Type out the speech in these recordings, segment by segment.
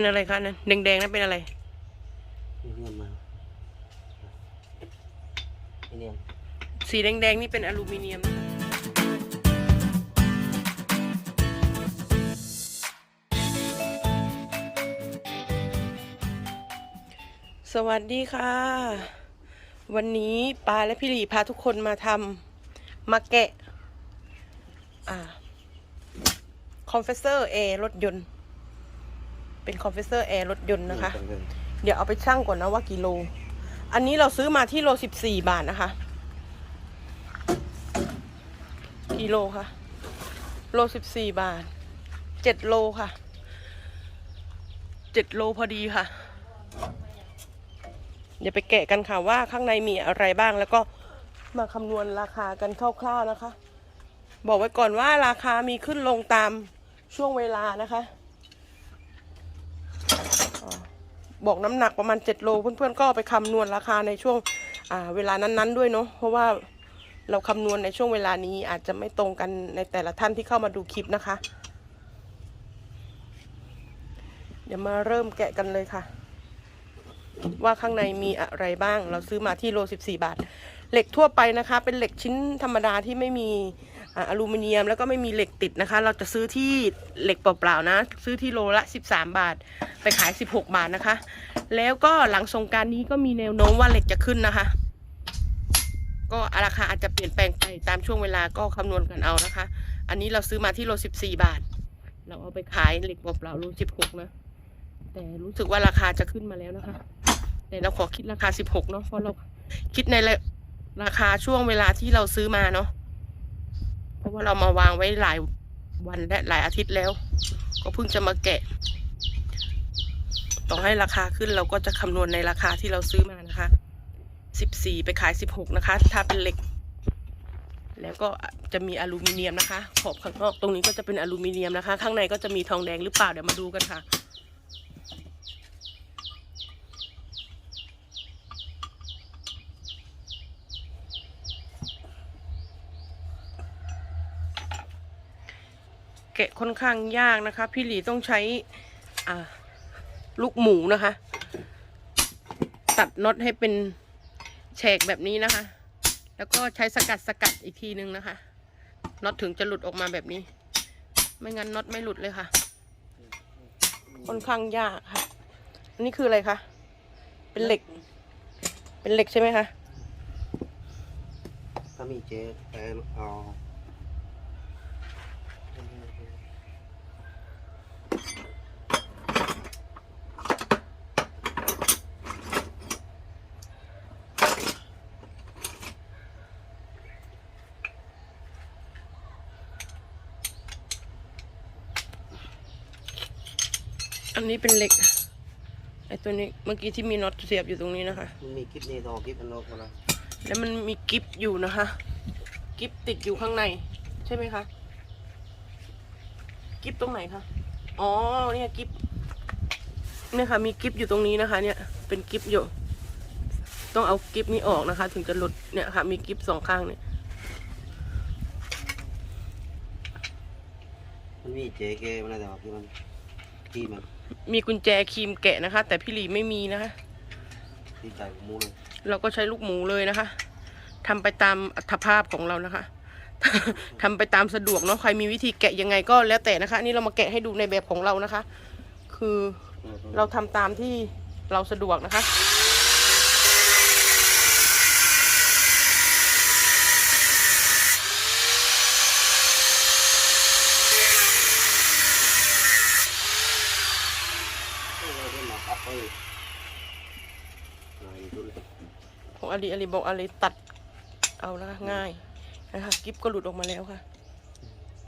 เป็นอะไรคะนั่นแดงๆนั่นเป็นอะไรมีเนียมมามีเนียมสีแดงๆนี่เป็นอลูมิเนียมนะคะสวัสดีค่ะ วันนี้ปาและพี่หลีพาทุกคนมาทำมาแกะ อ่า คอมเพรสเซอร์แอร์รถยนต์ เป็นคอมเพรสเซอร์แอร์รถยนต์นะคะ เดี๋ยวเอาไปชั่งก่อนนะว่ากิโล อันนี้เราซื้อมาที่โลสิบสี่บาทนะคะ กิโลค่ะ โลสิบสี่บาท เจ็ดโลค่ะ เจ็ดโลพอดีค่ะ เดี๋ยวไปแกะกันค่ะว่าข้างในมีอะไรบ้างแล้วก็มาคำนวณราคากันคร่าวๆนะคะ บอกไว้ก่อนว่าราคามีขึ้นลงตามช่วงเวลานะคะอ่า บอกน้ำหนักประมาณ 7 โล เพื่อนๆก็ไปคำนวณราคาในช่วงเวลานั้นๆด้วยเนาะเพราะว่าเราคำนวณในช่วงเวลานี้อาจจะไม่ตรงกันในแต่ละท่านที่เข้ามาดูคลิปนะคะ เดี๋ยวมาเริ่มแกะกันเลยค่ะ ว่าข้างในมีอะไรบ้าง เราซื้อมาที่โล 14 บาท เหล็กทั่วไปนะคะ เป็นเหล็กชิ้นธรรมดาที่ไม่มี อลูมิเนียมแล้วก็ไม่มีเหล็กติดนะคะ เราจะซื้อที่เหล็กเปล่าๆนะ ซื้อที่โลละ 13 บาท ไปขาย 16 บาทนะคะ แล้วก็หลังสงการนี้ก็มีแนวโน้มว่าเหล็กจะขึ้นนะคะ ก็ราคาอาจจะเปลี่ยนแปลงไปตามช่วงเวลาก็คำนวณกันเอานะคะ อันนี้เราซื้อมาที่โล 14 บาท เราเอาไปขายเหล็กเปล่าๆโล16 นะ แต่รู้สึกว่าราคาจะขึ้นมาแล้วนะคะ แต่เราขอคิดราคา 16 เนาะเพราะเราคิดในราคาช่วงเวลาที่เราซื้อมาเนาะ ราะว่าเรามาวางไว้หลายวันและหลายอาทิตย์แล้ว ก็เพิ่งจะมาแกะ ต่อให้ราคาขึ้นเราก็จะคำนวณในราคาที่เราซื้อมานะคะ14ไปขาย16นะคะ ถ้าเป็นเหล็ก แล้วก็จะมีอลูมิเนียมนะคะ ขอบข้างนอกตรงนี้ก็จะเป็นอลูมิเนียมนะคะ ข้างในก็จะมีทองแดงหรือเปล่าเดี๋ยวมาดูกันค่ะ กะค่อนข้างยากนะคะ พี่หลีต้องใช้ลูกหมูนะคะ ตัดน็อตให้เป็นแฉกแบบนี้นะคะ แล้วก็ใช้สกัดสกัดอีกทีนึงนะคะน็อตถึงจะหลุดออกมาแบบนี้ ไม่งั้นน็อตไม่หลุดเลยค่ะ ค่อนข้างยากค่ะอันนี้คืออะไรคะเป็นเหล็ก เป็นเหล็กใช่ไหมคะถ้ามีเจ๊ไปเอา อันนี้เป็นเหล็ก ไอตัวนี้เมื่อกี้ที่มีน็อตเสียบอยู่ตรงนี้นะคะ มันมีคลิปนี้ต่อคลิปอันนอกมาแล้วแล้วมันมีกิฟอยู่นะคะกิฟติดอยู่ข้างใน ใช่ไหมคะกิฟตรงไหนคะอ๋อเนี่ยกิฟเนี่ยค่ะ มีกิฟอยู่ตรงนี้นะคะ เนี่ยเป็นกิฟอยู่ ต้องเอากิฟนี้ออกนะคะ ถึงจะหลุดเนี่ยค่ะ มีกิฟสองข้างเนี่ยมันมีเจ๊เกมันอะไรแต่ว่าที่มันที่มัน มีกุญแจครีมแกะนะคะ แต่พี่หลีไม่มีนะคะที่ใจของมูเลยเราก็ใช้ลูกหมูเลยนะคะทำไปตามอัตภาพของเรานะคะ ทำไปตามสะดวกเนาะใครมีวิธีแกะยังไงก็แล้วแต่นะคะนี่เรามาแกะให้ดูในแบบของเรานะคะ คือเราทำตามที่เราสะดวกนะคะ เราเล่นหมาปับไปไหนดูเลย ของอา ลีอาลีบอกอาลีตัดเอานะคะง่ายนะคะกิฟก็หลุดออกมาแล้วค่ะ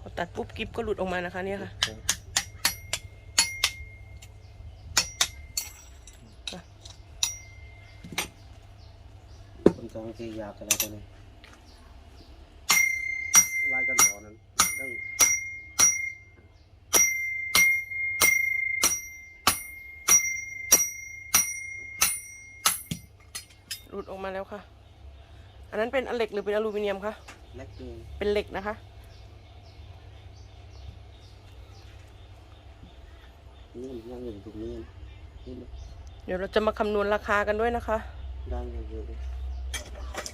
พอตัดปุ๊บกิฟก็หลุดออกมานะคะเนี่ยค่ะคุณต้องสี่ยาวอะไรกันเลยายกันต่อนั้นต้อง หลุดออกมาแล้วค่ะ อันนั้นเป็นเหล็กหรือเป็นอลูมิเนียมคะเล็กนึงเป็นเหล็กนะคะ นี่นั่งอยู่ตรงนี้นี่มันเดี๋ยวเราจะมาคำนวณราคากันด้วยนะคะได้เยอะๆเลย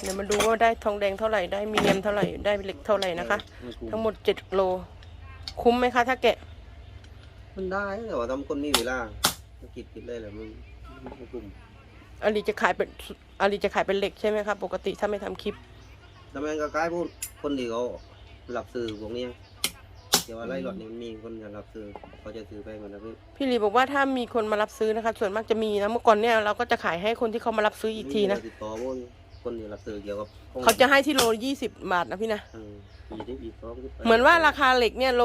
เดี๋ยวมาดูว่าได้ทองแดงเท่าไหร่ได้มีเนียมเท่าไหร่ได้เหล็กเท่าไหร่นะคะไม่คุ้มทั้งหมดเจ็ดโล คุ้มไหมคะ ถ้าแกะ มันได้แต่ว่าทำคนมีเวลาถ้ากิดกิดเลยแหละมันไม่คุ้ม อาลีจะขายเป็นอาลีจะขายเป็นเหล็กใช่ไหมคะปกติถ้าไม่ทำคลิปทำไมก็กลายพูดคนที่เขาหลับสื่อพวกเนี้ยเดี๋ยวอะไรหลอดนี้มันมีคนจะหลับสื่อเขาจะซื้อไปหมดนะพี่พี่ลีบอกว่าถ้ามีคนมารับซื้อนะคะ ส่วนมากจะมีนะ เมื่อก่อนเนี่ยเราก็จะขายให้คนที่เขามารับซื้ออีกทีนะมีติดต่อพวกคนที่หลับสื่อเกี่ยวกับเขาจะให้ที่โลยี่สิบบาทนะพี่นะเออมีได้อีกสองขึ้นไป เหมือนว่าราคาเหล็กเนี่ยโล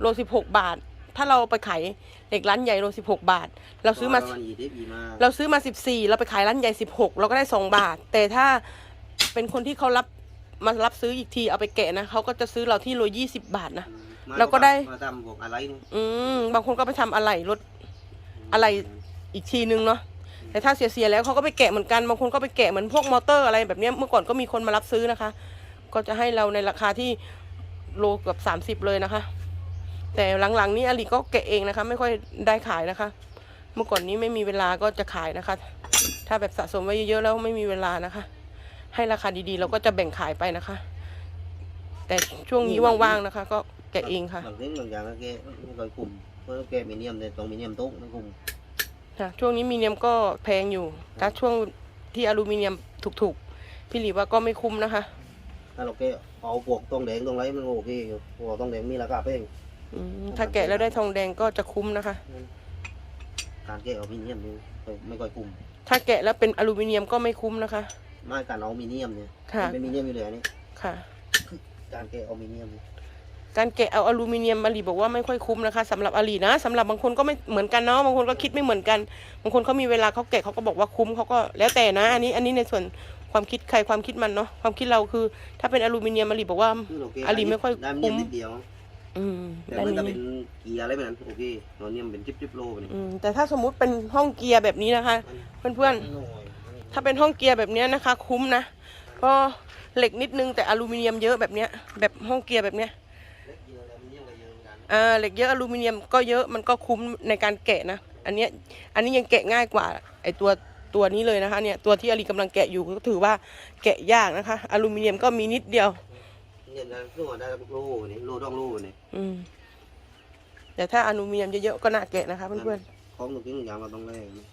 โลสิบหกบาท ถ้าเราไปขายเหล็กร้านใหญ่โลสิบหกบาท เราซื้อมาประณยี่สิบอีมา เราซื้อมาสิบสี่เราไปขายร้านใหญ่สิบหกเราก็ได้สองบาท แต่ถ้าเป็นคนที่เขารับมารับซื้ออีกทีเอาไปแกะนะเขาก็จะซื้อเราที่โลยี่สิบบาทนะมาเราก็ได้มาทำพวกอะไรเนี่ยอืมบางคนก็ไปทำอะไหล่รถอะไรอีกทีนึงเนาะแต่ถ้าเสียๆแล้วเขาก็ไปแกะเหมือนกันบางคนก็ไปแกะเหมือนพวกมอเตอร์อะไรแบบเนี้ยเมื่อก่อนก็มีคนมารับซื้อนะคะ ก็จะให้เราในราคาที่โลเกือบสามสิบเลยนะคะ แต่หลังๆนี้อลิก็แกะเองนะคะ ไม่ค่อยได้ขายนะคะ เมื่อก่อนนี้ไม่มีเวลาก็จะขายนะคะ ถ้าแบบสะสมไว้เยอะๆแล้วไม่มีเวลานะคะ ให้ราคาดีๆ เราก็จะแบ่งขายไปนะคะ แต่ช่วงนี้ว่างๆนะคะ ก็แกะเองค่ะบางทีบางอย่างก็แกไม่ค่อยคุ้มเพราะแกมีเนียมแต่ตรงมีเนียมโต๊ะไม่คุ้มค่ะช่วงนี้มีเนียมก็แพงอยู่ถ้าช่วงที่อลูมิเนียมถูกๆ พี่หลีว่าก็ไม่คุ้มนะคะถ้าเราแกเอาพวกตรงแดงตรงไรมันโอเคอยู่พวกตรงแดงมีราคาแพงอืม ถ้าแกะแล้วได้ทองแดงก็จะคุ้มนะคะ การแกเอามีเนียมนี่ไม่ค่อยคุ้ม ถ้าแกะแล้วเป็นอลูมิเนียมก็ไม่คุ้มนะคะ ไม่การเอามีเนียมเนี่ยค่ะมันเป็นมีเนียมอยู่เลยนี่ค่ะ การแกเอามีเนียมเนี่ยการแกะเอาอลูมิเนียมอลีบอกว่าไม่ค่อยคุ้มนะคะสำหรับอลีนะสำหรับบางคนก็ไม่เหมือนกันเนาะบางคนก็คิดไม่เหมือนกัน บางคนเขามีเวลาเขาแกะเขาก็บอกว่าคุ้มเขาก็แล้วแต่นะ อันนี้อันนี้ในส่วนความคิดใครความคิดมันเนาะความคิดเราคือ ถ้าเป็นอลูมิเนียมอลีบอกว่าคือเราแกอาลีไม่ค่อยได้มีเนียมคุ้มนิดเดียว อืมแต่ด้านมันจะนี้เป็นเกียร์อะไรแบบนั้นโอเคเราเนี่ยมันเป็นจิ๊บจิ๊บโลไปนี่อืมแต่ถ้าสมมุติเป็นห้องเกียร์แบบนี้นะคะ เพื่อนๆ ถ้าเป็นห้องเกียร์แบบเนี้ยนะคะ คุ้มนะก็เหล็กนิดนึงแต่อลูมิเนียมเยอะแบบเนี้ย แบบห้องเกียร์แบบเนี้ยอ่าเหล็กเยอะอลูมิเนียมก็เยอะมันก็คุ้มในการแกะนะอันเนี้ยอันนี้ยังแกะง่ายกว่าไอตัวตัวนี้เลยนะคะเนี่ยตัวที่อลีกำลังแกะอยู่ก็ถือว่าแกะยากนะคะ อลูมิเนียมก็มีนิดเดียว เนี่ยได้ลูกได้โลนี่โลต้องโลนี่อืม แต่ถ้าอลูมิเนียมเยอะๆก็น่าแกะนะคะเพื่อนของตรงนี้อย่างเราต้องแลกนะ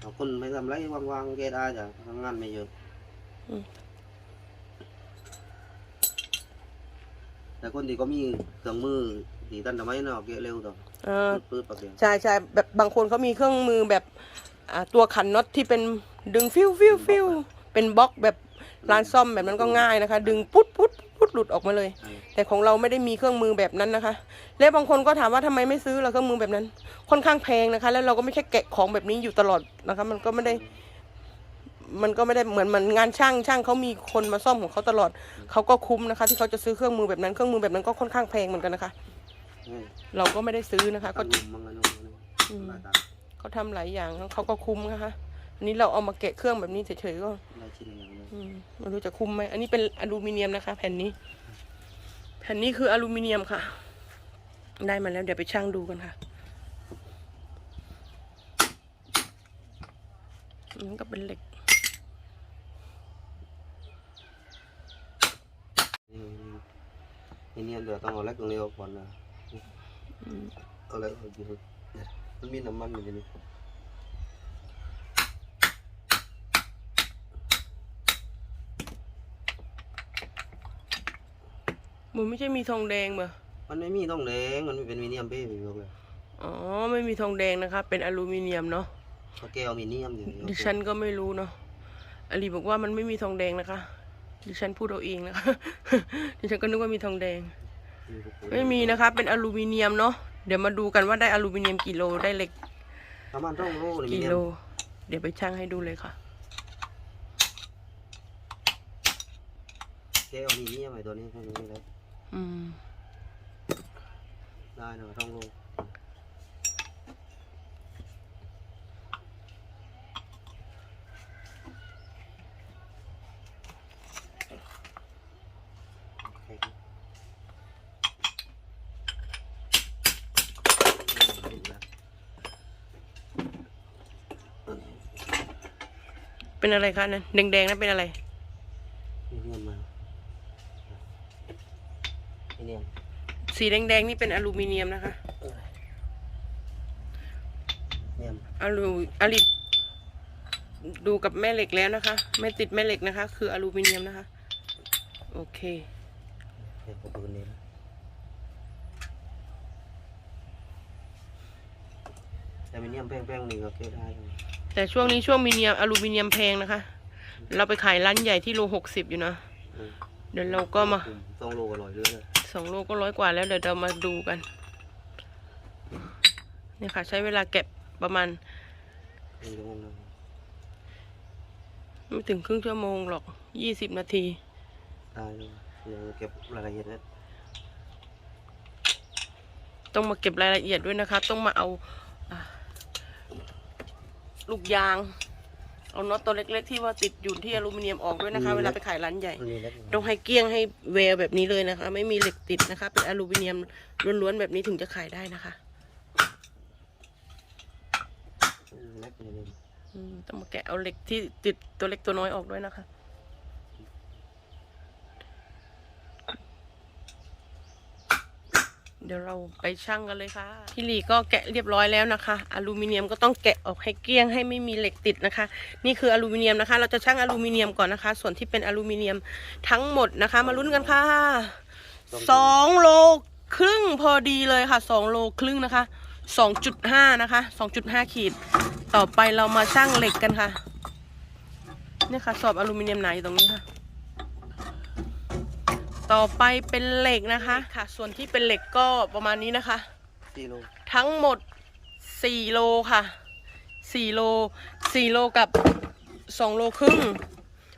เอาคนไม่ทำไรว่างๆแกได้จ้ะทำงานไม่เยอะๆอืมแต่คนที่ก็มีเครื่องมือที่ตันทำไมเนาะแกเร็วต่อเออปืดๆปากเดียวใช่ใช่แบบบางคนเขามีเครื่องมือแบบอ่าตัวขันน็อตที่เป็นดึงฟิวฟิวฟิว เป็นบล็อกแบบร้านซ่อมแบบนั้นก็ง่ายนะคะ ดึงปุ๊ดปุ๊ดปุ๊ดหลุดออกมาเลยใช่แต่ของเราไม่ได้มีเครื่องมือแบบนั้นนะคะ และบางคนก็ถามว่าทำไมไม่ซื้อเราเครื่องมือแบบนั้น ค่อนข้างแพงนะคะ แล้วเราก็ไม่ใช่แกะของแบบนี้อยู่ตลอดนะคะ มันก็ไม่ได้ มันก็ไม่ได้เหมือนเหมือนงานช่างช่างเขามีคนมาซ่อมของเขาตลอดเขาก็คุ้มนะคะ ที่เขาจะซื้อเครื่องมือแบบนั้นเครื่องมือแบบนั้นก็ค่อนข้างแพงเหมือนกันนะคะใช่เราก็ไม่ได้ซื้อนะคะ ก็ก็ลุมมันกันเนาะอืมหลายตังค์เขาทำหลายอย่างเขาก็คุ้มนะคะ อันนี้เราเอามาแกะเครื่องแบบนี้เฉยๆก็หลายชิ้นอย่างเงี้ยอืมไม่รู้จะคุ้มไหมอันนี้เป็นอลูมิเนียมนะคะ แผ่นนี้ แผ่นนี้คืออลูมิเนียมค่ะ ได้มาแล้วเดี๋ยวไปชั่งดูกันค่ะอันนี้ก็เป็นเหล็กนี่เนี่ยเดี๋ยวต้องเอาเล็กตรงนี้ออกก่อนนะอืมเอาเล็กออกอยู่มันมีน้ำมันอยู่นี่ มันไม่ใช่มีทองแดงเหรอมันไม่มีต้องแดง มันไม่เป็นมีเนียมเป้ไปบอกเลยอ๋อ ไม่มีทองแดงนะคะ เป็นอลูมิเนียมเนาะเขาแก้วมีเนียมอยู่ดิฉันก็ไม่รู้เนาะอลีบอกว่ามันไม่มีทองแดงนะคะ ดิฉันพูดเอาเองนะคะ ดิฉันก็นึกว่ามีทองแดง ไม่มีนะคะ เป็นอลูมิเนียมเนาะ เดี๋ยวมาดูกันว่าได้อลูมิเนียมกี่โล ได้เหล็กประมาณต้องโลนี่มีกี่เนียโลมเดี๋ยวไปชั่งให้ดูเลยค่ะแก้วมีเนียมไอ้ตัวนี้ให้มันได้ ได้หน่อยต้องลงเป็นอะไรคะนั่นแดงๆนั่นเป็นอะไร สีแดงๆนี่เป็นอลูมิเนียมนะคะเนียมอลูอลิดูกับแม่เหล็กแล้วนะคะ ไม่ติดแม่เหล็กนะคะ คืออลูมิเนียมนะคะ โอเคเดี๋ยวผมปืนนี้นะแต่มีเนียมแป้งๆนี่ก็เกี่ยวได้อยู่แต่ช่วงนี้ช่วงมิเนียมอลูมิเนียมแพงนะคะ เราไปขายร้านใหญ่ที่โลหกสิบอยู่นะอืมเดี๋ยวเราก็มาอืต้องโลอร่อยเรื่อยเลย สองโลก็ร้อยกว่าแล้วเดี๋ยวเรามาดูกันเนี่ยค่ะ ใช้เวลาแกะประมาณหนึ่งชั่วโมงนะไม่ถึงครึ่งชั่วโมงหรอกยี่สิบนาทีได้เลยเดี๋ยวเก็บรายละเอียดนะต้องมาเก็บรายละเอียดด้วยนะคะ ต้องมาเอาอ่าลูกยาง เอาน็อตตัวเล็กๆที่ว่าติดอยู่ที่อลูมิเนียมออกด้วยนะคะ เวลาไปขายร้านใหญ่อันนี้เล็กต้องให้เกลี้ยงให้แววแบบนี้เลยนะคะ ไม่มีเหล็กติดนะคะ เป็นอลูมิเนียมล้วนๆแบบนี้ถึงจะขายได้นะคะอืมเล็กนิดนึงอืมต้องมาแกะเอาเหล็กที่ติดตัวเล็กตัวน้อยออกด้วยนะคะ เดี๋ยวเราไปชั่งกันเลยค่ะ พี่หลีก็แกะเรียบร้อยแล้วนะคะ อลูมิเนียมก็ต้องแกะออกให้เกลี้ยงให้ไม่มีเหล็กติดนะคะ นี่คืออลูมิเนียมนะคะ เราจะชั่งอลูมิเนียมก่อนนะคะ ส่วนที่เป็นอลูมิเนียมทั้งหมดนะคะ มาลุ้นกันค่ะสองโลครึ่งพอดีเลยค่ะสองโลครึ่งนะคะสองจุดห้านะคะสองจุดห้าขีด ต่อไปเรามาชั่งเหล็กกันค่ะ เนี่ยค่ะ สอบอลูมิเนียมหนาอยู่ตรงนี้ค่ะ ต่อไปเป็นเหล็กนะคะค่ะ ส่วนที่เป็นเหล็กก็ประมาณนี้นะคะ สี่โลทั้งหมด 4 โลค่ะ 4 โล 4 โลกับ 2 โลครึ่ง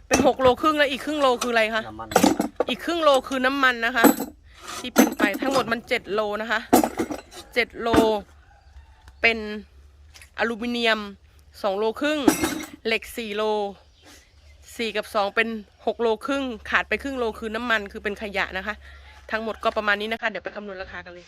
เป็น 6 โลครึ่งแล้วอีกครึ่งโลคืออะไรคะ น้ำมันอีกครึ่งโลคือน้ำมันนะคะ ที่เป็นไปทั้งหมดมัน 7 โลนะคะ 7 โล เป็นอลูมิเนียม 2 โลครึ่ง เหล็ก 4 โล สี่กับสองเป็นหกโลครึ่ง ขาดไปครึ่งโลคือน้ำมันคือเป็นขยะนะคะ ทั้งหมดก็ประมาณนี้นะคะ เดี๋ยวไปคำนวณราคากันเลย